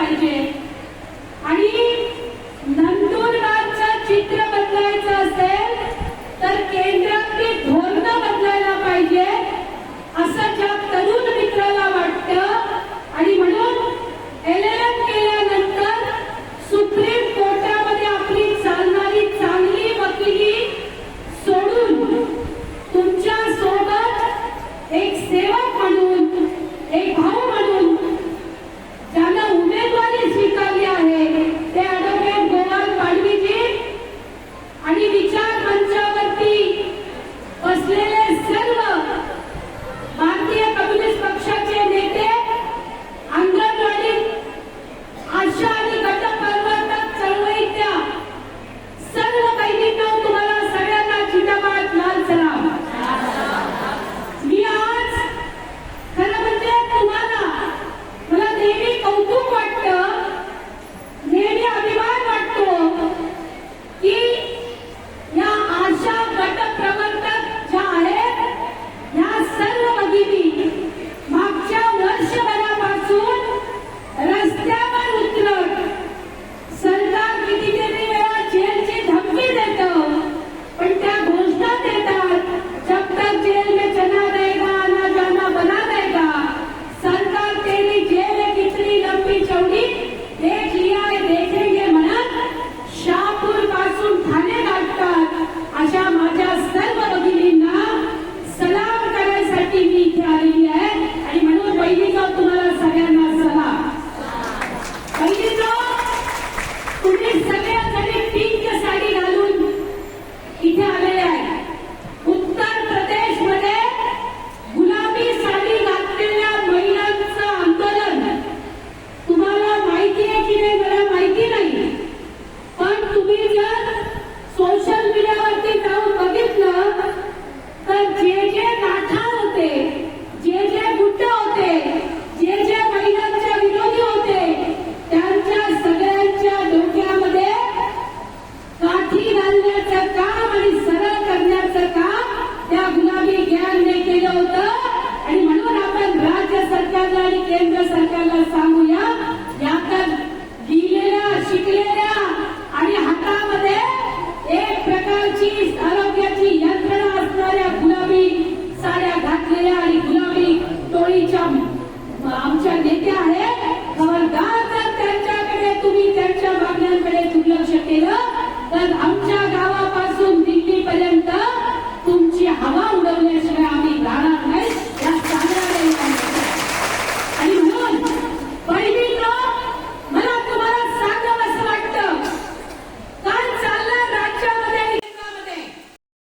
पाहिजे. आणि नंदुरबारचं चित्र बदलायचं असेल तर केंद्रातली धोरणं बदलायला पाहिजे असं ज्या तरुण मित्राला वाटतं. आणि म्हणून एल केल्यानंतर सुप्रीम कोर्टामध्ये आपली चालणारी चांगली वकिली सोडून तुमच्यासोबत एक सेवक म्हणून एक भाऊ Gracias. केंद्र सरकारला सांगून